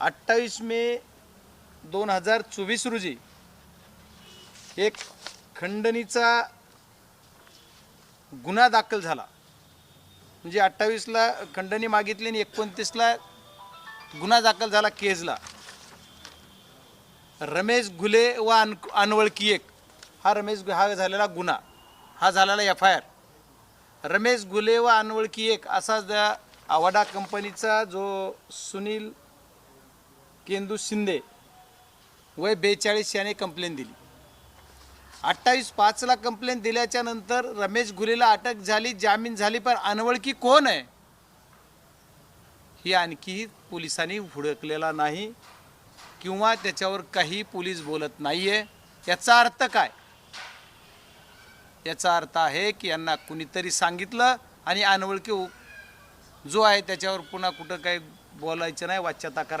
अठ्ठावीस मे दोन हजार चोवीस रोजी एक खंडणीचा गुन्हा दाखल झाला. म्हणजे अठ्ठावीसला खंडणी मागितली आणि एकोणतीसला गुन्हा दाखल झाला केजला. रमेश घुले व अन अनवळखी एक हा रमेश हा झालेला गुन्हा. हा झालेला F I R Ramesh Ghule व अनवळखी एक असा त्या आवाडा कंपनीचा जो सुनील केंदू शिंदे वय बेचाळीस याने कंप्लेंट दिली. अठ्ठावीस पाचला कंप्लेंट दिल्याच्या नंतर रमेश गुलेला अटक झाली जामीन झाली पण अनवळखी कोण आहे? ही आणखी पोलिसांनी हुडकलेला नाही किंवा त्याच्यावर काही पोलीस बोलत नाहीये. याचा अर्थ काय? याचा अर्थ आहे की यांना कुणीतरी सांगितलं आणि अनवळखी जो आहे त्याच्यावर पुन्हा कुठं काही बोलायचं नाही वाच्यता करायची.